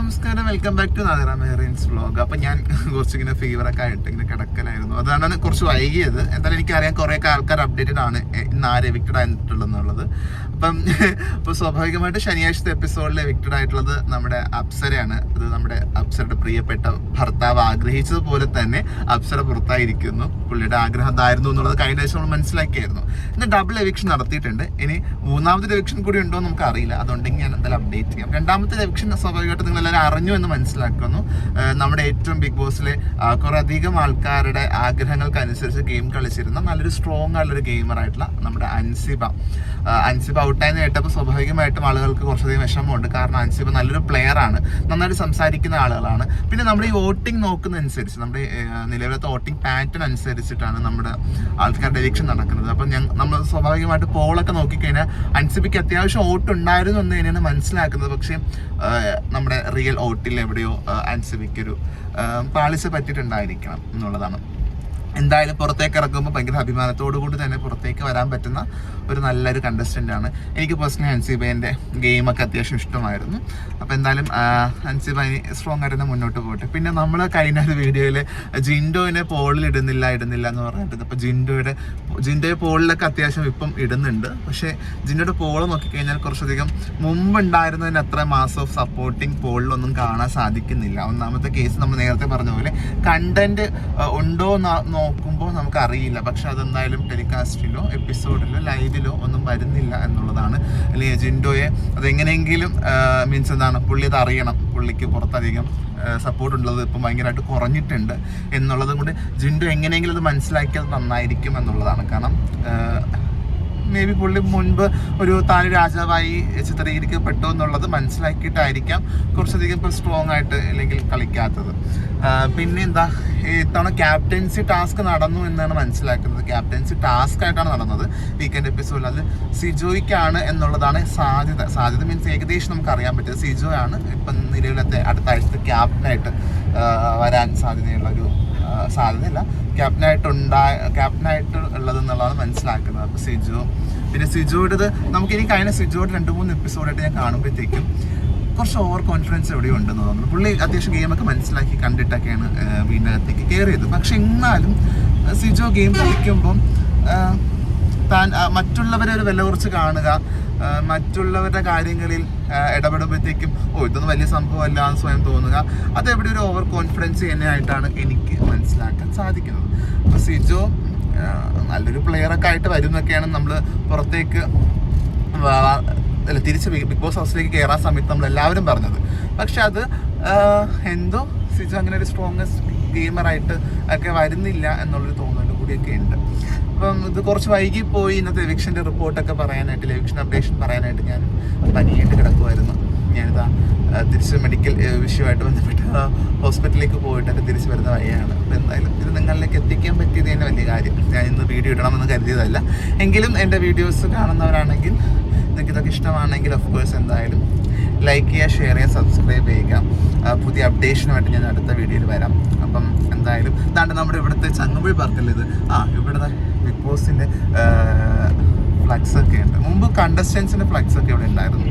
നമസ്കാരം. Welcome back to Nadara Mehrin's vlog അപ്പൊ ഞാൻ കുറച്ചിങ്ങനെ ഫീവറൊക്കെ ആയിട്ട് ഇങ്ങനെ കിടക്കലായിരുന്നു. അതാണ് കുറച്ച് വൈകിയത്. എന്തായാലും എനിക്കറിയാം കുറെ ആൾക്കാർ അപ്ഡേറ്റഡ് ആണ് ഇന്ന് ആര് എവിക്റ്റഡ് ആയിട്ടുള്ളതെന്നുള്ളത്. അപ്പം അപ്പോൾ സ്വാഭാവികമായിട്ട് ശനിയാഴ്ചത്തെ എപ്പിസോഡിൽ എവിക്റ്റഡ് ആയിട്ടുള്ളത് നമ്മുടെ അപ്സരയാണ്. അത് നമ്മുടെ അപ്സരയുടെ പ്രിയപ്പെട്ട ഭർത്താവ് ആഗ്രഹിച്ചതുപോലെ തന്നെ അപ്സര പുറത്തായിരിക്കുന്നു. പുള്ളിയുടെ ആഗ്രഹം അതായിരുന്നു എന്നുള്ളത് കഴിഞ്ഞ ആഴ്ച നമ്മൾ മനസ്സിലാക്കിയായിരുന്നു. ഇന്ന് ഡബിൾ എവിക്ഷൻ നടത്തിയിട്ടുണ്ട്. ഇനി മൂന്നാമത്തെ എവിക്ഷൻ കൂടി ഉണ്ടോ എന്ന് നമുക്ക് അറിയില്ല. അതുണ്ടെങ്കിൽ ഞാൻ എന്തായാലും അപ്ഡേറ്റ് ചെയ്യാം. രണ്ടാമത്തെ എവിക്ഷൻ സ്വാഭാവികമായിട്ട് നിങ്ങൾ എല്ലാവരും അറിഞ്ഞു എന്ന് മനസ്സിലാക്കുന്നു. നമ്മുടെ ഏറ്റവും ബിഗ് ബോസിലെ കുറേയധികം ആൾക്കാരുടെ ആഗ്രഹങ്ങൾക്കനുസരിച്ച് ഗെയിം കളിച്ചിരുന്ന നല്ലൊരു സ്ട്രോങ് ആയിട്ടുള്ളൊരു ഗെയിമറായിട്ടുള്ള നമ്മുടെ അൻസിബ. അൻസിബ ഔട്ടായി കേട്ടപ്പോൾ സ്വാഭാവികമായിട്ടും ആളുകൾക്ക് കുറച്ചധികം വിഷമമുണ്ട്. കാരണം അൻസിബ നല്ലൊരു പ്ലെയർ ആണ്. നന്നായിട്ട് സംസാരിക്കുന്ന ആളുകളാണ്. പിന്നെ നമ്മുടെ ഈ വോട്ടിംഗ് നോക്കുന്നതനുസരിച്ച് നമ്മുടെ നിലവിലത്തെ വോട്ടിംഗ് പാറ്റേൺ അനുസരിച്ചിട്ടാണ് നമ്മുടെ ആൾക്കാരുടെ എലക്ഷൻ നടക്കുന്നത്. അപ്പം ഞങ്ങൾ നമ്മൾ സ്വാഭാവികമായിട്ട് പോളൊക്കെ നോക്കിക്കഴിഞ്ഞാൽ അൻസിബിക്ക് അത്യാവശ്യം വോട്ട് ഉണ്ടായിരുന്നു എന്ന് തന്നെയാണ് മനസ്സിലാക്കുന്നത്. പക്ഷേ നമ്മുടെ റിയൽ ഓട്ടിൽ എവിടെയോ ആ, അൻസിബിക്കൊരു ആ, പാളിച്ച പറ്റിയിട്ടുണ്ടായിരിക്കണം എന്നുള്ളതാണ്. എന്തായാലും പുറത്തേക്ക് ഇറങ്ങുമ്പോൾ ഭയങ്കര അഭിമാനത്തോടു കൂടി തന്നെ പുറത്തേക്ക് വരാൻ പറ്റുന്ന ഒരു നല്ലൊരു കണ്ടസ്റ്റന്റ് ആണ്. എനിക്ക് പേഴ്സണലി ഹൻസിബൈന്റെ ഗെയിമൊക്കെ അത്യാവശ്യം ഇഷ്ടമായിരുന്നു. അപ്പോൾ എന്തായാലും ഹൻസിബൈ സ്ട്രോങ് ആയിട്ട് മുന്നോട്ട് പോകട്ടെ പിന്നെ നമ്മൾ കഴിഞ്ഞ ഒരു വീഡിയോയിൽ ജിൻഡോയിനെ പോളിൽ ഇടുന്നില്ല ഇടുന്നില്ല എന്ന് പറഞ്ഞിട്ടുണ്ട്. അപ്പോൾ ജിൻഡോയുടെ ജിൻഡോയെ പോളിലൊക്കെ അത്യാവശ്യം ഇപ്പം ഇടുന്നുണ്ട്. പക്ഷേ ജിൻഡോയുടെ പോൾ നോക്കിക്കഴിഞ്ഞാൽ കുറച്ചധികം മുമ്പ് ഉണ്ടായിരുന്നതിന് അത്ര മാസ് ഓഫ് സപ്പോർട്ടിങ് പോളിലൊന്നും കാണാൻ സാധിക്കുന്നില്ല. ഒന്നാമത്തെ കേസ് നമ്മൾ നേരത്തെ പറഞ്ഞ പോലെ കണ്ടന്റ് ഉണ്ടോ എന്ന് നോക്കുമ്പോൾ നമുക്ക് അറിയില്ല പക്ഷെ അതെന്തായാലും ടെലികാസ്റ്റിലോ എപ്പിസോഡിലോ ലൈവിലോ ഒന്നും വരുന്നില്ല എന്നുള്ളതാണ് അല്ലെങ്കിൽ ജിൻഡോയെ അതെങ്ങനെയെങ്കിലും മീൻസ് എന്താണ് പുള്ളി അത് അറിയണം പുള്ളിക്ക് പുറത്തധികം സപ്പോർട്ട് ഉള്ളത് ഇപ്പം ഭയങ്കരമായിട്ട് കുറഞ്ഞിട്ടുണ്ട് എന്നുള്ളതും കൊണ്ട് ജിൻഡു എങ്ങനെയെങ്കിലും അത് മനസ്സിലാക്കിയത് നന്നായിരിക്കും എന്നുള്ളതാണ്. കാരണം മേ ബി പുള്ളി മുൻപ് ഒരു താൻ രാജാവായി ചിത്രീകരിക്കപ്പെട്ടു എന്നുള്ളത് മനസ്സിലാക്കിയിട്ടായിരിക്കാം കുറച്ചധികം ഇപ്പോൾ സ്ട്രോങ് ആയിട്ട് അല്ലെങ്കിൽ കളിക്കാത്തത്. പിന്നെ എന്താ ഇത്തവണ ക്യാപ്റ്റൻസി ടാസ്ക് നടന്നു എന്നാണ് മനസ്സിലാക്കുന്നത്. ക്യാപ്റ്റൻസി ടാസ്ക് ആയിട്ടാണ് നടന്നത് വീക്കെൻഡ് എപ്പിസോഡിൽ അത് സിജോയ്ക്കാണ് എന്നുള്ളതാണ് സാധ്യത. സാധ്യത മീൻസ് ഏകദേശം നമുക്ക് അറിയാൻ പറ്റും. സിജോ ആണ് ഇപ്പം നിലവിലത്തെ അടുത്ത ആഴ്ചത്തെ ക്യാപ്റ്റനായിട്ട് വരാൻ സാധ്യതയുള്ള ഒരു സാധ്യതയില്ല സാധ്യതയില്ല. ക്യാപ്റ്റനായിട്ട് ഉള്ളത് ക്യാപ്റ്റനായിട്ട് ഉള്ളതെന്നുള്ളതാണ് മനസ്സിലാക്കുന്നത്. അപ്പോൾ സിജു പിന്നെ സിജുവിന്റെത് നമുക്കിനി കഴിഞ്ഞ സിജുവിടെ രണ്ട് മൂന്ന് എപ്പിസോഡായിട്ട് ഞാൻ കാണുമ്പോഴത്തേക്കും കുറച്ച് ഓവർ കോൺഫിഡൻസ് എവിടെയോ ഉണ്ടെന്ന് തോന്നുന്നു. പുള്ളി അത്യാവശ്യം ഗെയിമൊക്കെ മനസ്സിലാക്കി കണ്ടിട്ടൊക്കെയാണ് വീടിനകത്തേക്ക് കയറിയത്. പക്ഷെ എന്നാലും സിജോ ഗെയിം കളിക്കുമ്പം താൻ മറ്റുള്ളവരെ ഒരു വില കുറച്ച് കാണുക മറ്റുള്ളവരുടെ കാര്യങ്ങളിൽ ഇടപെടുമ്പോഴത്തേക്കും ഓ ഇതൊന്നും വലിയ സംഭവമല്ല എന്ന് സ്വയം തോന്നുക. എവിടെ ഒരു ഓവർ കോൺഫിഡൻസ് തന്നെയായിട്ടാണ് എനിക്ക് മനസ്സിലാക്കാൻ സാധിക്കുന്നത്. അപ്പോൾ സിജോ നല്ലൊരു പ്ലെയറൊക്കെ ആയിട്ട് വരും എന്നൊക്കെയാണ് നമ്മൾ പുറത്തേക്ക് അല്ല തിരിച്ച് ബിഗ് ബോസ് ഹൗസിലേക്ക് കയറാൻ സമയത്ത് നമ്മൾ എല്ലാവരും പറഞ്ഞത്. പക്ഷെ അത് എന്തോ സിജു അങ്ങനെ ഒരു സ്ട്രോങ്ങസ്റ്റ് ഗെയിമറായിട്ട് ഒക്കെ വരുന്നില്ല എന്നുള്ളൊരു തോന്നൽ കൂടിയൊക്കെ ഉണ്ട്. അപ്പം ഇത് കുറച്ച് വൈകി പോയി ഇന്നത്തെ എവിക്ഷന്റെ റിപ്പോർട്ടൊക്കെ പറയാനായിട്ട് എവിക്ഷൻ അപ്ഡേഷൻ പറയാനായിട്ട് ഞാൻ പനിയായിട്ട് കിടക്കുമായിരുന്നു ഞാനിതാ തിരിച്ച് മെഡിക്കൽ വിഷയമായിട്ട് ബന്ധപ്പെട്ട് ഹോസ്പിറ്റലിലേക്ക് പോയിട്ടൊക്കെ തിരിച്ച് വരുന്ന വഴിയാണ്. അപ്പോൾ എന്തായാലും ഇത് നിങ്ങളിലേക്ക് എത്തിക്കാൻ പറ്റിയത് തന്നെ വലിയ കാര്യം. ഞാൻ ഇന്ന് വീഡിയോ ഇടണമെന്ന് കരുതിയതല്ല. എങ്കിലും എന്റെ വീഡിയോസ് കാണുന്നവരാണെങ്കിൽ നിങ്ങൾക്ക് ഇതൊക്കെ ഇഷ്ടമാണെങ്കിൽ ഓഫ് കോഴ്സ് എന്തായാലും ലൈക്ക് ചെയ്യുക ഷെയർ ചെയ്യുക സബ്സ്ക്രൈബ് ചെയ്യുക. പുതിയ അപ്ഡേഷനുമായിട്ട് ഞാൻ അടുത്ത വീഡിയോയിൽ വരാം. അപ്പം എന്തായാലും ഇതാണ്ട് നമ്മുടെ ഇവിടുത്തെ ചങ്ങമ്പുഴ പാർക്കല്ലേ ഇത്. ആ ഇവിടുത്തെ ബിഗ് ബോസിന്റെ ഫ്ലക്സ് ഒക്കെ ഉണ്ട്. മുമ്പ് കണ്ടസ്റ്റൻസിന്റെ ഫ്ലക്സ് ഒക്കെ ഇവിടെ ഉണ്ടായിരുന്നു.